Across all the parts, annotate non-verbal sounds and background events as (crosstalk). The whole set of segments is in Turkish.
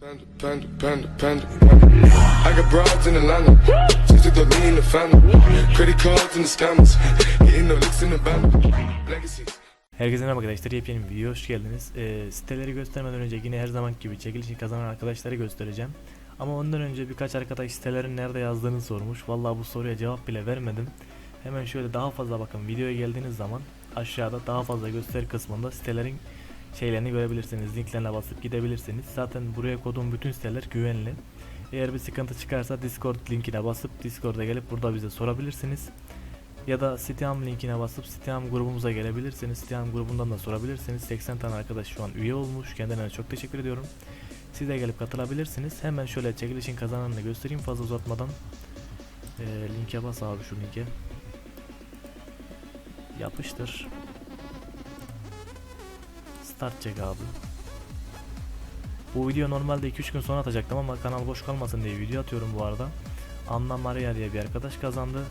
Panda, panda, panda, panda. I got broads in Atlanta. Just the lean in the family. Credit cards and the scammers. Getting no licks in the band. Legacies. Herkese merhaba arkadaşlar yepyeni bir video hoş geldiniz. Ee, siteleri göstermeden önce yine her zaman gibi çekilişi kazanan arkadaşları göstereceğim. Ama ondan önce birkaç arkadaş sitelerin nerede yazdığını sormuş. Vallahi bu soruya cevap bile vermedim. Hemen şöyle daha fazla bakın videoya geldiğiniz zaman aşağıda daha fazla göster kısmında sitelerin şeylerini görebilirsiniz. Linklerine basıp gidebilirsiniz. Zaten buraya koduğum bütün siteler güvenli. Eğer bir sıkıntı çıkarsa Discord linkine basıp Discord'a gelip burada bize sorabilirsiniz. Ya da Steam linkine basıp Steam grubumuza gelebilirsiniz. Steam grubundan da sorabilirsiniz. 80 tane arkadaş şu an üye olmuş. Kendilerine çok teşekkür ediyorum. Siz de gelip katılabilirsiniz. Hemen şöyle çekilişin kazananını göstereyim fazla uzatmadan. Ee, linke bas abi şu linke. Yapıştır. Start çek abi. Bu video normalde 2-3 gün sonra atacaktım ama kanal boş kalmasın diye video atıyorum bu arada. Anna Maria diye bir arkadaş kazandı.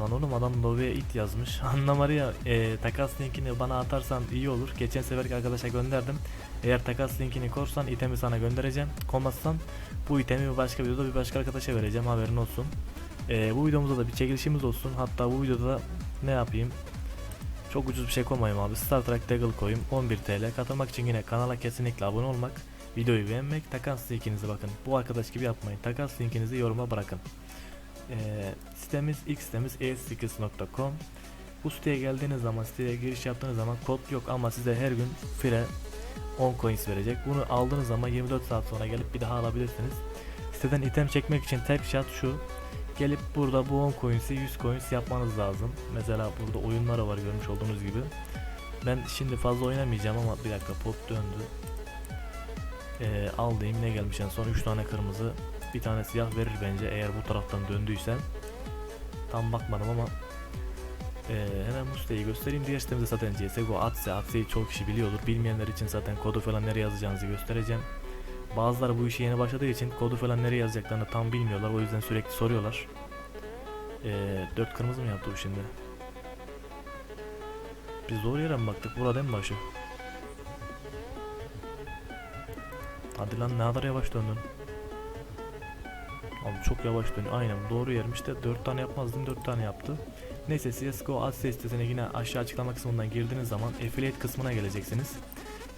Lan oğlum adam Nove'ye it yazmış. (laughs) Anna Maria e, takas linkini bana atarsan iyi olur. Geçen seferki arkadaşa gönderdim. Eğer takas linkini korsan itemi sana göndereceğim. Komazsan bu itemi başka bir videoda bir başka arkadaşa vereceğim haberin olsun. E, bu videomuzda da bir çekilişimiz olsun. Hatta bu videoda da ne yapayım? Çok ucuz bir şey koymayayım abi. Star Trek Daggle koyayım 11 TL. Katılmak için yine kanala kesinlikle abone olmak. Videoyu beğenmek, takas linkinizi bakın. Bu arkadaş gibi yapmayın. Takas linkinizi yoruma bırakın. Ee, sitemiz ilk sitemiz e8.com Bu siteye geldiğiniz zaman siteye giriş yaptığınız zaman kod yok ama size her gün free 10 coins verecek. Bunu aldığınız zaman 24 saat sonra gelip bir daha alabilirsiniz. Siteden item çekmek için tek şart şu. Gelip burada bu 10 coins'i 100 coins yapmanız lazım. Mesela burada oyunları var görmüş olduğunuz gibi. Ben şimdi fazla oynamayacağım ama bir dakika pop döndü. Ee, al diyeyim ne gelmiş en son 3 tane kırmızı bir tane siyah verir bence eğer bu taraftan döndüysen. Tam bakmadım ama ee, hemen bu siteyi göstereyim. Diğer sitemizde zaten CSGO Atse. Atse'yi çok kişi biliyordur. Bilmeyenler için zaten kodu falan nereye yazacağınızı göstereceğim. Bazıları bu işe yeni başladığı için kodu falan nereye yazacaklarını tam bilmiyorlar. O yüzden sürekli soruyorlar. Ee, 4 kırmızı mı yaptı bu şimdi? Biz doğru yere mi baktık? Burada en başı. Hadi lan ne kadar yavaş döndün. Abi çok yavaş dönüyor. Aynen doğru yermiş de 4 tane yapmazdım 4 tane yaptı. Neyse CSGO Asya sitesine yine aşağı açıklama kısmından girdiğiniz zaman affiliate kısmına geleceksiniz.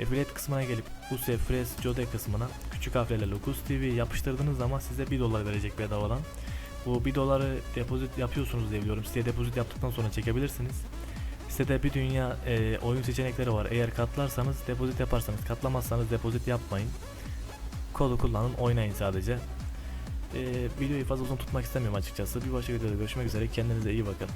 Affiliate kısmına gelip Use, Fresh, Jode kısmına küçük harflerle Locus TV yapıştırdığınız zaman size 1 dolar verecek bedavadan. Bu 1 doları depozit yapıyorsunuz diye biliyorum. Siteye depozit yaptıktan sonra çekebilirsiniz. Sitede bir dünya e, oyun seçenekleri var. Eğer katlarsanız depozit yaparsanız, katlamazsanız depozit yapmayın. Kodu kullanın, oynayın sadece. Ee, videoyu fazla uzun tutmak istemiyorum açıkçası. Bir başka videoda görüşmek üzere. Kendinize iyi bakın.